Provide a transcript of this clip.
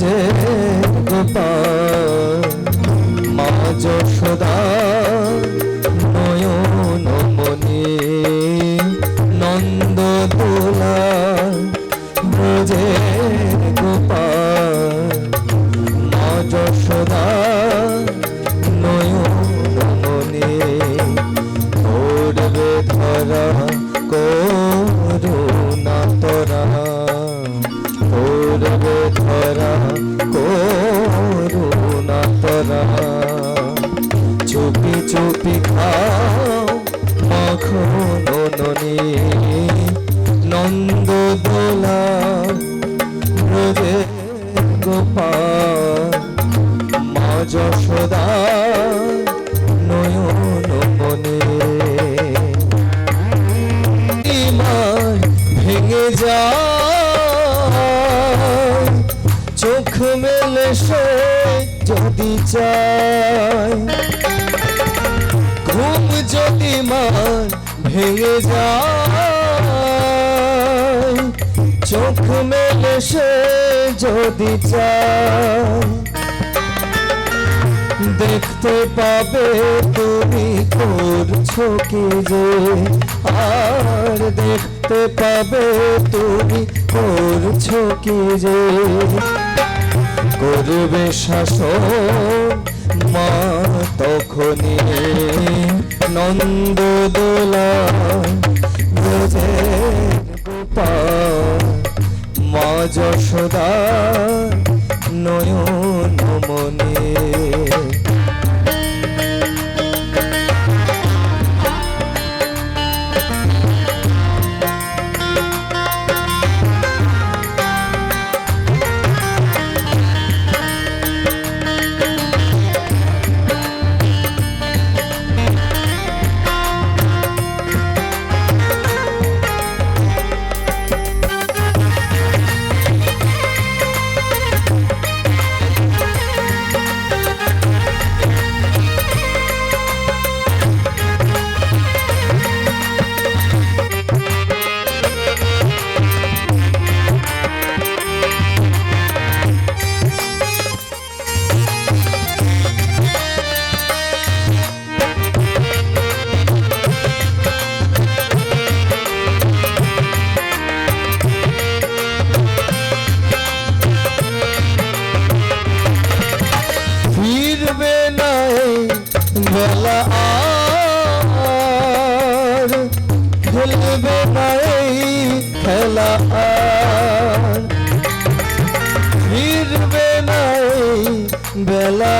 মাঝে মা যশোদা নয়ন মনে। নন্দ দোলা গোপাল। তারা করুণা তারা। চুপি চুপি খাও মাখো ননী। নন্দ দোলা রোদে গোপাল। মা যশোদা, নয়ন মনে ইমান ভেঙে যায় মেলে সে যদি চায়, ঘুম যদি মান ভেঙে যায়, চোখ মেলে সে যদি চায়, দেখতে পাবে তুমি করছ কি যে, আর দেখতে পাবে তুমি করছ কি যে। করবে শাসন মা তখনই নন্দ দোলা বোঝে গোপাল মা যশোদা নয়ন বেলা আর খেলবে নাই খেলা আর। ফিরবে নাই বেলা